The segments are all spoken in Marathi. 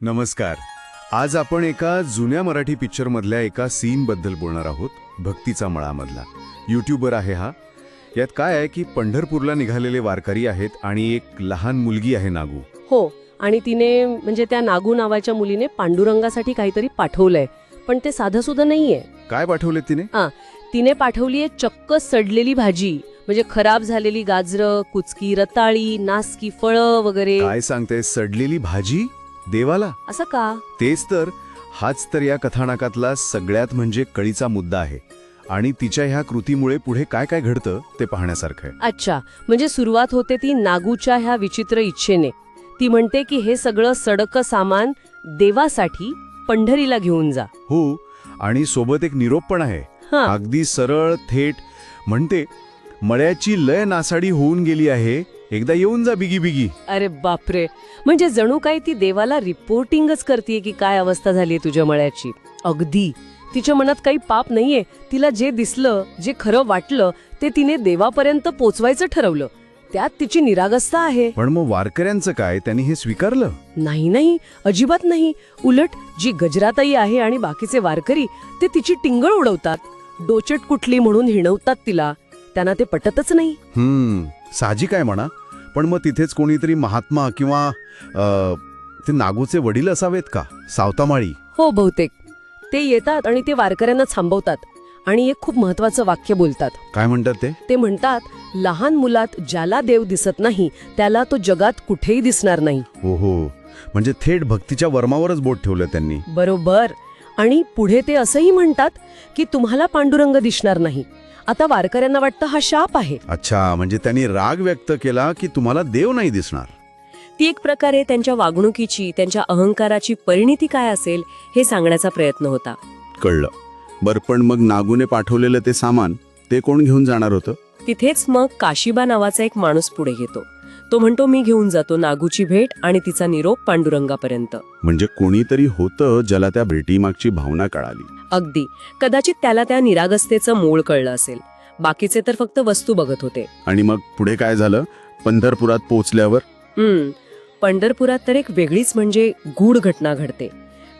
नमस्कार. आज आपण एका जुन्या मराठी पिक्चरमधल्या एका सीनबद्दल बोलणार आहोत भक्तीचा मळामधला. यूट्यूबर आहे हा. यात काय आहे की पंढरपूरला निघालेले वारकरी आहेत आणि एक लहान मुलगी आहे नागू. हो आणि तिने म्हणजे त्या नागू नावाच्या मुलीने पांडुरंगासाठी काहीतरी पाठवलंय. पण ते साधं सुद्धा नाहीये. काय पाठवले तिने? तिने पाठवलीये चक्क सडलेली भाजी. म्हणजे खराब झालेली गाजरं कुचकी रताळी नासकी फळं वगैरे. काय सांगते सडलेली भाजी? देवाला? असं का? तेच तर. हाच तर या कथानकातला सगळ्यात म्हणजे कळीचा मुद्दा आहे. आणि तिच्या ह्या कृतीमुळे पुढे काय काय घडतं ते पाहण्यासारखं आहे. अच्छा. म्हणजे सुरुवात होते ती नागूच्या ह्या विचित्र इच्छेने. ती म्हणते की हे सगळं सडक सामान देवासाठी पंढरीला घेऊन जा. हो. आणि सोबत एक निरोप पण आहे. हा. अगदी सरळ थेट म्हणते मळ्याची लय नासाडी होऊन गेली आहे. एकदा येऊन जा बिगी बिगी अरे बापरे. म्हणजे जणू काही ती देवाला रिपोर्टिंगच करते की काय अवस्था झालीये तुझ्या मळ्याची? अगदी. तिच्या मनात काही पाप नाहीये. तिला जे दिसलं जे खरं वाटलं ते तिने देवापर्यंत पोचवायचं ठरवलं. त्यात तिची निरागसता आहे. पण मग वारकऱ्यांचं काय? त्यांनी हे स्वीकारलं? नाही नाही. अजिबात नाही. उलट जी गजराताई आहे आणि बाकीचे वारकरी ते तिची टिंगळ उडवतात. डोचट कुठली म्हणून हिणवतात तिला. त्यांना ते पटतच नाही. हम्म. साहजिक आहे म्हणा पण मग तिथेच कोणीतरी महात्मा किंवा ते नागूचे वडील असावेत का? सावतामाळी. हो बहुतेक. ते येतात आणि ते वारकऱ्यांना थांबवतात आणि एक खूप महत्वाचं वाक्य बोलतात. काय म्हणतात ते? ते म्हणतात लहान मुलात ज्याला देव दिसत नाही त्याला तो जगात कुठेही दिसणार नाही. हो हो. म्हणजे थेट भक्तीच्या वर्मावरच बोट ठेवलं त्यांनी. बरोबर. आणि पुढे ते असंही म्हणतात की तुम्हाला पांडुरंग दिसणार नाही. आता वारकऱ्यांना वाटतं हा शाप आहे. अच्छा म्हणजे त्यांनी राग व्यक्त केला की तुम्हाला देव नाही दिसणार. ती एक प्रकारे त्यांच्या वागणुकीची त्यांच्या अहंकाराची परिणिती काय असेल हे सांगण्याचा प्रयत्न होता. कळलं. बरं पण मग नागूने पाठवलेलं ते सामान ते कोण घेऊन जाणार होतं? तिथेच मग काशीबा नावाचा एक माणूस पुढे येतो. तो म्हणतो मी घेऊन जातो नागूची भेट आणि तिचा निरोप पांडुरंगापर्यंत. म्हणजे कोणीतरी होतं ज्याला त्या भेटीमागची भावना कळाली. अगदी. कदाचित त्याला त्या निरागसतेचं मूळ कळलं असेल. बाकीचे तर फक्त वस्तू बघत होते. आणि मग पुढे काय झालं? पंढरपुरात पोहोचल्यावर हम्म. पंढरपुरात तर एक वेगळीच म्हणजे गूढ घटना घडते.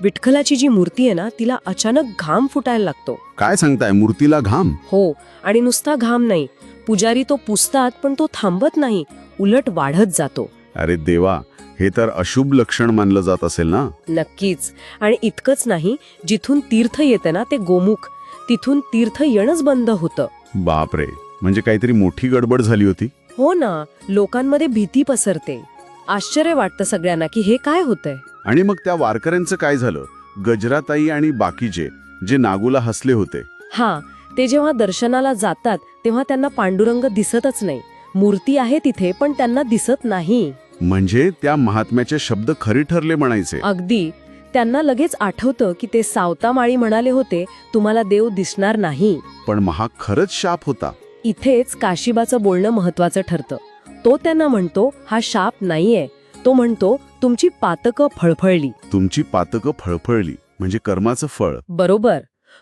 विठ्ठलाची जी मूर्ती आहे ना तिला अचानक घाम फुटायला लागतो. काय सांगताय? मूर्तीला घाम? हो. आणि नुसता घाम नाही. पुजारी तो पुसतात पण तो थांबत नाही. उलट वाढत जातो. अरे देवा हे तर अशुभ लक्षण मानलं जात असेल ना? नक्कीच. आणि इतकंच नाही जिथून तीर्थ येते ना ते गोमुख तिथून तीर्थ येणंच बंद होतं. बापरे म्हणजे काहीतरी मोठी गडबड झाली होती? हो ना लोकांमध्ये भीती पसरते. आश्चर्य वाटतं सगळ्यांना की हे काय होतंय? आणि मग त्या वारकऱ्यांचं काय झालं? गजराताई आणि बाकीचे जे नागूला हसले होते. हा ते जेव्हा दर्शनाला जातात तेव्हा त्यांना पांडुरंग दिसतच नाही. मूर्ती आहे तिथे पण त्यांना दिसत नाही. म्हणजे त्या महात्म्याचे शब्द खरे ठरले म्हणायचे. अगदी. त्यांना लगेच आठवतं की ते सावता माळी म्हणाले होते तुम्हाला देव दिसणार नाही. पण महा खरंच शाप होता. इथेच काशीबाचं बोलणं महत्वाचं ठरतं. तो त्यांना म्हणतो हा शाप नाहीये. तो म्हणतो तुमची पातकं फळफळली. तुमची पातकं फळफळली म्हणजे कर्माचं फळ. बरोबर.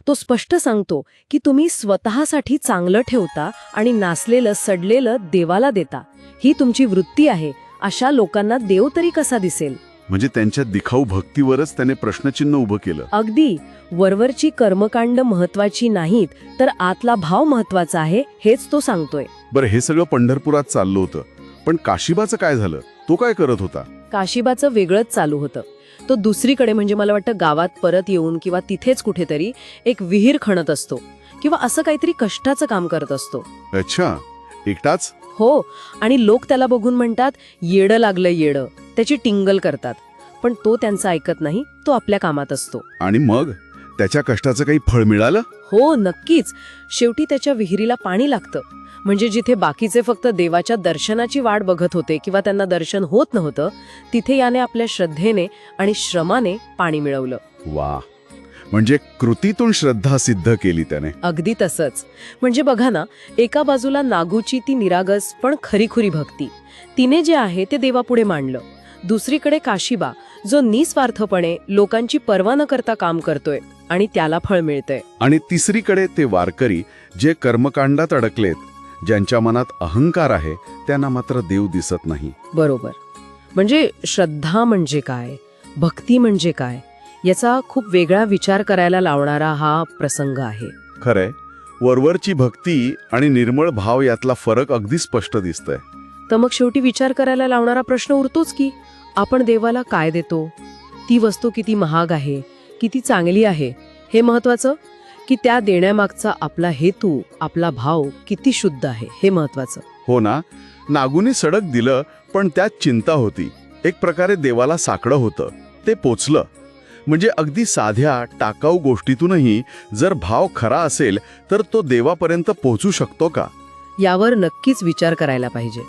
तो स्पष्ट सांगतो की तुम्ही स्वतःसाठी चांगलं ठेवता आणि नासलेलं सडलेलं देवाला देता. ही तुमची वृत्ती आहे. अशा लोकांना देव तरी कसा दिसेल? म्हणजे त्यांच्या दिखाऊ भक्तीवरच त्याने प्रश्नचिन्ह उभं केलं. अगदी. वरवरची कर्मकांड महत्वाची नाहीत तर आतला भाव महत्त्वाचा आहे हेच तो सांगतोय. बरं हे सगळं पंढरपुरात चाललं होतं. पण काशिबाचं काय झालं? तो काय करत होता? काशिबाचं वेगळंच चालू होतं. तो दुसरीकडे म्हणजे मला वाटतं गावात परत येऊन किंवा तिथेच कुठेतरी एक विहीर खणत असतो किंवा असं काहीतरी कष्टाचं काम करत असतो. अच्छा. एकटाच? हो. आणि लोक त्याला बघून म्हणतात येडं लागलं येडं. त्याची टिंगल करतात. पण तो त्यांचं ऐकत नाही तो आपल्या कामात असतो. आणि मग? त्याच्या कष्टाचं काही फळ मिळालं? हो नक्कीच. शेवटी त्याच्या विहिरीला पाणी लागतं. म्हणजे जिथे बाकीचे फक्त देवाच्या दर्शनाची वाट बघत होते किंवा त्यांना दर्शन होत नव्हतं तिथे याने आपल्या श्रद्धेने आणि श्रमाने पाणी मिळवलं. वा. म्हणजे कृतीतून श्रद्धा सिद्ध केली त्याने. अगदी तसंच. म्हणजे बघा ना एका बाजूला नागूची ती निरागस पण खरीखुरी भक्ती. तिने जे आहे ते देवापुढे मांडलं. दुसरीकडे काशिबा जो निस्वार्थपणे लोकांची पर्वा न करता काम करतोय आणि त्याला फळ मिळतंय. आणि तिसरीकडे ते वारकरी जे कर्मकांडात अडकलेत ज्यांच्या मनात अहंकार आहे त्यांना मात्र देव दिसत नाही. बरोबर. म्हणजे श्रद्धा म्हणजे काय? भक्ती म्हणजे काय? याचा खूप वेगळा विचार करायला लावणारा हा प्रसंग आहे. खरंय. वरवरची भक्ती आणि निर्मळ भाव यातला फरक अगदी स्पष्ट दिसतोय. तर मग शेवटी विचार करायला लावणारा प्रश्न उरतोच की आपण देवाला काय देतो? ती वस्तू किती महाग आहे? किती चांगली आहे? हे महत्वाचं की त्या देण्यामागचा आपला हेतू आपला भाव किती शुद्ध आहे? हे महत्वाचं हो ना? नागूने सडक दिलं पण त्यात चिंता होती. एक प्रकारे देवाला साकडं होतं. ते पोचलं. म्हणजे अगदी साध्या टाकाऊ गोष्टीतूनही जर भाव खरा असेल तर तो देवापर्यंत पोहोचू शकतो का? यावर नक्कीच विचार करायला पाहिजे.